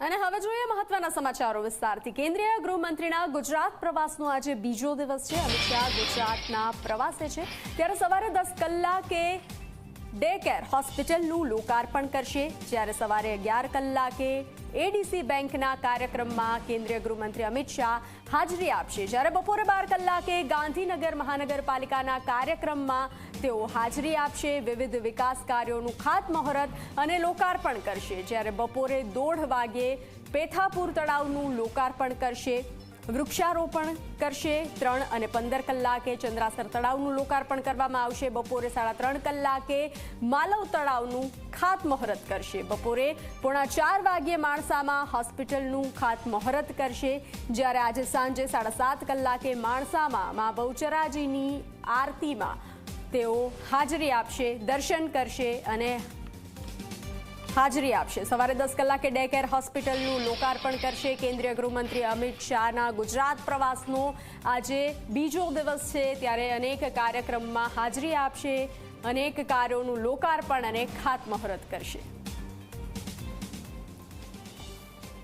અને હવે જોઈએ મહત્વના સમાચારો વિસ્તારથી. કેન્દ્રીય ગૃહમંત્રીના ગુજરાત પ્રવાસનો આજે બીજો દિવસ છે. અમિત શાહ ગુજરાતના પ્રવાસે છે. ત્યારે સવારે દસ કલાકે ડે કેર હોસ્પિટલનું લોકાર્પણ કરશે. જ્યારે સવારે અગિયાર કલાકે એડીસી બેંકના કાર્યક્રમમાં કેન્દ્રીય ગૃહમંત્રી અમિત શાહ હાજરી આપશે. જ્યારે બપોરે બાર કલાકે ગાંધીનગર મહાનગરપાલિકાના કાર્યક્રમમાં તેઓ હાજરી આપશે. વિવિધ વિકાસ કાર્યોનું ખાતમુહૂર્ત અને લોકાર્પણ કરશે. જ્યારે બપોરે દોઢ વાગે પેથાપુર તળાવનું લોકાર્પણ કરશે. વૃક્ષારોપણ કરશે ત્રણ અને પંદર કલાકે ચંદ્રાસર તળાવનું લોકાર્પણ કરવામાં આવશે. બપોરે સાડા ત્રણ કલાકે માલવ તળાવનું ખાતમુહૂર્ત કરશે. બપોરે પોણા ચાર વાગ્યે માણસામાં હોસ્પિટલનું ખાતમુહૂર્ત કરશે. જ્યારે આજે સાંજે સાડા સાત કલાકે માણસામાં મા બહુચરાજીની આરતીમાં તેઓ હાજરી આપશે, દર્શન કરશે અને હાજરી આપશે. સવારે દસ કલાકે ડે કેર હોસ્પિટલનું લોકાર્પણ કરશે કેન્દ્રીય ગૃહમંત્રી અમિત શાહના ગુજરાત પ્રવાસનો. આજે બીજો દિવસ છે ત્યારે અનેક કાર્યક્રમમાં હાજરી આપશે, અનેક કાર્યોનું લોકાર્પણ અને ખાતમુહૂર્ત કરશે.